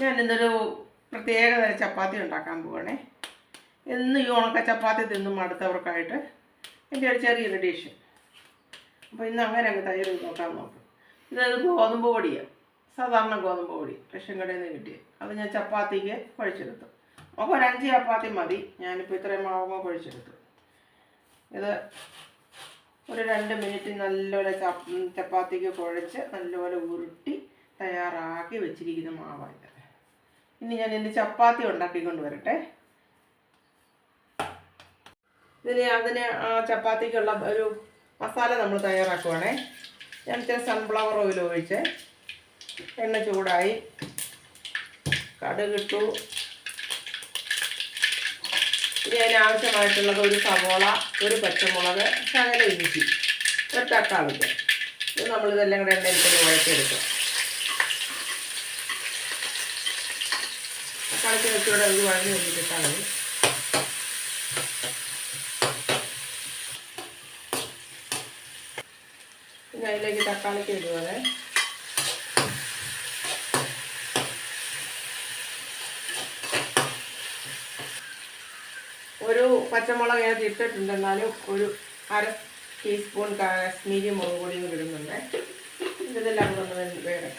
ഞാൻ ഇന്നൊരു പ്രത്യേക തരം ചപ്പാത്തി ഉണ്ടാക്കാൻ പോവാണേ. എന്നും ഈ ഉണക്ക ചപ്പാത്തി തിന്നും അടുത്തവർക്കായിട്ട് എന്റെ ഒരു ചെറിയൊരു ഡിഷ്. അപ്പോൾ ഇന്ന് അങ്ങനെ അങ്ങ് ചെയ്ത് നോക്കാൻ നോക്കും. ഇതത് ഗോതമ്പ് പൊടിയാണ് സാധാരണ ഗോതമ്പ് പൊടി റേഷൻ കടയിൽ നിന്ന് കിട്ടിയത് അത് ഞാൻ ചപ്പാത്തിക്ക് കുഴച്ചെടുത്തു. അപ്പോൾ ഒരു അഞ്ച് ചപ്പാത്തി മതി. ഞാനിപ്പോൾ ഇത്രയും മാവുമ്പോൾ കുഴച്ചെടുത്തു. ഇത് ഒരു രണ്ട് മിനിറ്റ് നല്ലപോലെ ചപ്പാത്തിക്ക് കുഴച്ച് നല്ലപോലെ ഉരുട്ടി തയ്യാറാക്കി വെച്ചിരിക്കുന്ന മാവായത് ഇനി ഞാൻ എന്റെ ചപ്പാത്തി ഉണ്ടാക്കിക്കൊണ്ട് വരട്ടെ ഇതിന് അതിന് ആ ചപ്പാത്തിക്കുള്ള ഒരു മസാല നമ്മൾ തയ്യാറാക്കുവാണേ. ഞാൻ ഇച്ചിരി സൺഫ്ലവർ ഓയിൽ ഒഴിച്ച് എണ്ണ ചൂടായി കടുകിട്ടു. ഇനി അതിനാവശ്യമായിട്ടുള്ളത് ഒരു സവോള ഒരു പച്ചമുളക് ശകല ഇഞ്ചി ഒരു തക്കാളിക്ക്. ഇത് നമ്മളിതെല്ലാം കൂടെ എണ്ണയിൽ തന്നെ വഴറ്റിയെടുക്കും. തക്കാളിക്ക് വെച്ചുകൂടെ അത് വഴഞ്ഞ് വെച്ചിട്ടാൽ മതി പിന്നെ അതിലേക്ക് തക്കാളിക്ക് ഇടുവാണ്. ഒരു പച്ചമുളക് ഞാൻ ഇട്ടിട്ടുണ്ട്. എന്നാലും ഒരു അര ടീസ്പൂൺ കാശ്മീരി മുളക് പൊടിയും ഇടുന്നുണ്ട്. ഇതെല്ലാം കൂടെ ഒന്ന് വേറെ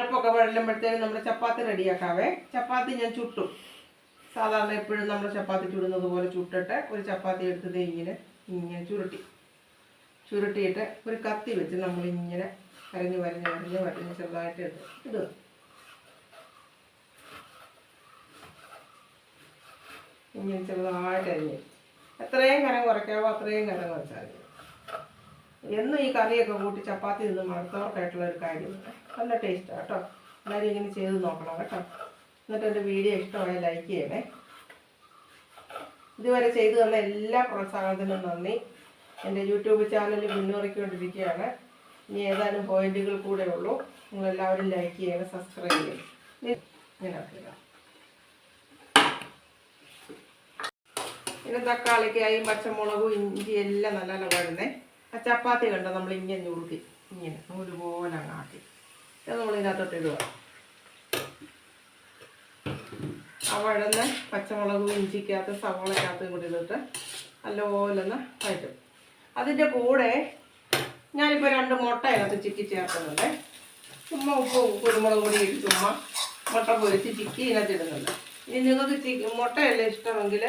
അരപ്പൊക്കെ വെള്ളുമ്പോഴത്തേനും നമ്മുടെ ചപ്പാത്തി റെഡിയാക്കാവേ. ചപ്പാത്തി ഞാൻ ചുട്ടും. സാധാരണ എപ്പോഴും നമ്മൾ ചപ്പാത്തി ചുടുന്നത് പോലെ ചുട്ടിട്ട് ഒരു ചപ്പാത്തി എടുത്തത് ഇങ്ങനെ ഇങ്ങനെ ചുരുട്ടി. ചുരുട്ടിയിട്ട് ഒരു കത്തി വെച്ച് നമ്മൾ ഇങ്ങനെ വരഞ്ഞ് വരഞ്ഞ് വരഞ്ഞ് വരഞ്ഞ് ചെറുതായിട്ട് ഇടും. ഇടുക ഇങ്ങനെ ചെറുതായിട്ട് അരിഞ്ഞ്. എത്രയും കനം കുറയ്ക്കാവോ അത്രയും കനം കുറച്ചാൽ മതി. എന്നും ഈ കറിയൊക്കെ കൂട്ടി ചപ്പാത്തി നിന്ന് മടുത്തവർക്കായിട്ടുള്ള ഒരു കാര്യമാണ് നല്ല ടേസ്റ്റാണ് കേട്ടോ. എല്ലാവരും ഇങ്ങനെ ചെയ്ത് നോക്കണം കേട്ടോ. എന്നിട്ട് എന്റെ വീഡിയോ ഇഷ്ടമായ ലൈക്ക് ചെയ്യണേ. ഇതുവരെ ചെയ്തു തന്ന എല്ലാ പ്രോത്സാഹനത്തിനും നന്ദി. എന്റെ യൂട്യൂബ് ചാനൽ മുന്നേറിക്കൊണ്ടിരിക്കുകയാണ്. ഇനി ഏതാനും പോയിന്റുകൾ കൂടെ ഉള്ളൂ. നിങ്ങളെല്ലാവരും ലൈക്ക് ചെയ്യണം സബ്സ്ക്രൈബ് ചെയ്യണം. ഇങ്ങനെ. പിന്നെ തക്കാളിക്കായി പച്ചമുളകും ഇഞ്ചി എല്ലാം നല്ല നല്ല വഴുന്നേ. ആ ചപ്പാത്തി കണ്ടോ? നമ്മൾ ഇങ്ങനെ ഞുറുക്കി. ഇങ്ങനെ. നൂൽ പോലെ അങ്ങ് ആക്കി. ഇത് നമ്മൾ ഇതിനകത്തോട്ട് ഇടുക. ആ വഴന്ന് പച്ചമുളകും ഇഞ്ചിക്കകത്ത് സവോളക്കകത്തും കൂടി ഇട്ടിട്ട് നല്ലപോലൊന്ന് വഴറ്റും. അതിന്റെ കൂടെ ഞാനിപ്പോൾ രണ്ട് മുട്ട അതിനകത്ത് ചിക്കി ചേർക്കുന്നുണ്ട്. ചുമ്മാ ഉപ്പ് കുരുമുളക് കൂടി ഇട്ട് ചുമ്മാ മുട്ട പൊരിച്ച് ചിക്കി ഇതിനകത്ത് ഇടുന്നുണ്ട്. ഇനി നിങ്ങൾക്ക് ചി മുട്ടയല്ല ഇഷ്ടമെങ്കിൽ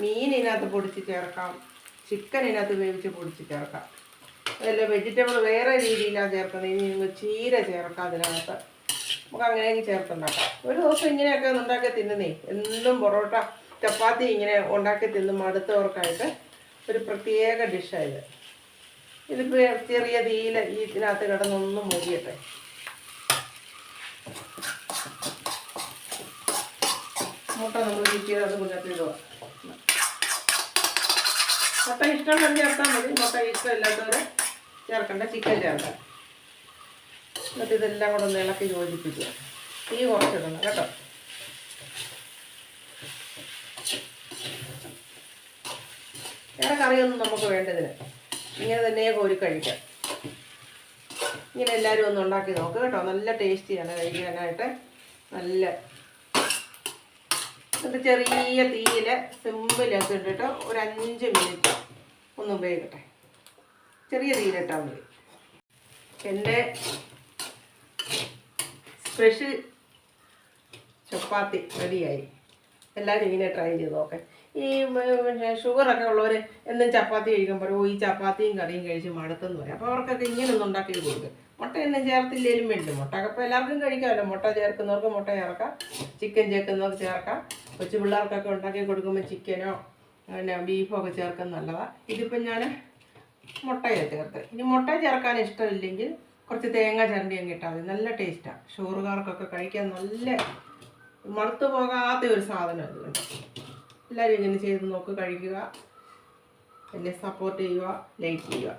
മീൻ ഇതിനകത്ത് പൊടിച്ച് ചേർക്കാം. ചിക്കൻ ഇതിനകത്ത് വേവിച്ച് പൊടിച്ച് ചേർക്കാം. അതല്ല വെജിറ്റബിൾ വേറെ രീതിയിലാണ് ചേർക്കുന്നത്. ഇനി നിങ്ങൾ ചീര ചേർക്കാം അതിനകത്ത്. നമുക്ക് അങ്ങനെയെങ്കിൽ ചേർത്തുണ്ടാക്കാം. ഒരു ദിവസം ഇങ്ങനെയൊക്കെ ഉണ്ടാക്കി തിന്നുന്നേ. എന്നും പൊറോട്ട ചപ്പാത്തി ഇങ്ങനെ ഉണ്ടാക്കി തിന്നും അടുത്തവർക്കായിട്ട് ഒരു പ്രത്യേക ഡിഷായത് ഇതിപ്പോൾ ചെറിയ തീയിൽ ഈ ഇതിനകത്ത് കിടന്നൊന്ന് മൂടിയട്ടെ. മുട്ട നമ്മൾ ചിക്കിയത് അത് കുഞ്ഞത്ത് ഇടുക. മുട്ട ഇഷ്ടമുള്ള ചേർത്താൽ മതി. മുട്ട ഇഷ്ടമില്ലാത്തവരെ ചേർക്കേണ്ട. ചിക്കൻ ചേർക്കാം. എന്നിട്ട് ഇതെല്ലാം കൂടെ ഒന്ന് ഇളക്കി യോജിപ്പിക്കുക. തീ കുറച്ചിടണം കേട്ടോ. വേറെ കറിയൊന്നും നമുക്ക് വേണ്ടതിന്. ഇങ്ങനെ തന്നെ കോരി കഴിക്കാം. ഇങ്ങനെ എല്ലാവരും ഒന്ന് ഉണ്ടാക്കി നോക്കുക കേട്ടോ. നല്ല ടേസ്റ്റിയാണ് കഴിക്കാനായിട്ട്. നല്ല എന്നിട്ട് ചെറിയ തീയിൽ സിമ്പിളൊക്കെ ഇട്ടിട്ട് ഒരു അഞ്ച് മിനിറ്റ് ഒന്ന് ഉപയോഗിക്കട്ടെ. ചെറിയ തീയിലിട്ടാൽ മതി. എന്റെ സ്പെഷ്യൽ ചപ്പാത്തി റെഡിയായി. എല്ലാവരും ഇങ്ങനെ ട്രൈ ചെയ്ത് നോക്കെ. ഈ ഷുഗറൊക്കെ ഉള്ളവർ എന്നും ചപ്പാത്തി കഴിക്കുമ്പോൾ ഓ ഈ ചപ്പാത്തിയും കറിയും കഴിച്ച് മടുത്തെന്ന് പറയും. അപ്പോൾ അവർക്കൊക്കെ ഇങ്ങനെ ഒന്ന് ഉണ്ടാക്കി കൊടുക്കും. മുട്ട ഒന്നും ചേർത്തില്ലേലും വേണ്ടി. മുട്ട അപ്പോൾ എല്ലാവർക്കും കഴിക്കാമല്ലോ. മുട്ട ചേർക്കുന്നവർക്ക് മുട്ട ചേർക്കാം. ചിക്കൻ ചേർക്കുന്നവർക്ക് ചേർക്കാം. കൊച്ചു പിള്ളേർക്കൊക്കെ ഉണ്ടാക്കി കൊടുക്കുമ്പോൾ ചിക്കനോ പിന്നെ ബീഫോ ഒക്കെ ചേർക്കുന്ന നല്ലതാണ് ഇതിപ്പം ഞാൻ മുട്ടയാണ് ചേർത്ത്. ഇനി മുട്ട ചേർക്കാൻ ഇഷ്ടമില്ലെങ്കിൽ കുറച്ച് തേങ്ങ ചരണ്ടി അങ്ങ് ഇട്ടാൽ മതി. നല്ല ടേസ്റ്റാണ് ഷുഗറുകാർക്കൊക്കെ കഴിക്കാൻ നല്ല മറുത്തു പോകാത്ത ഒരു സാധനം ഇത് കണ്ടോ എല്ലാവരും ഇങ്ങനെ ചെയ്ത് നോക്ക് കഴിക്കുക. എന്നെ സപ്പോർട്ട് ചെയ്യുക ലൈക്ക് ചെയ്യുക.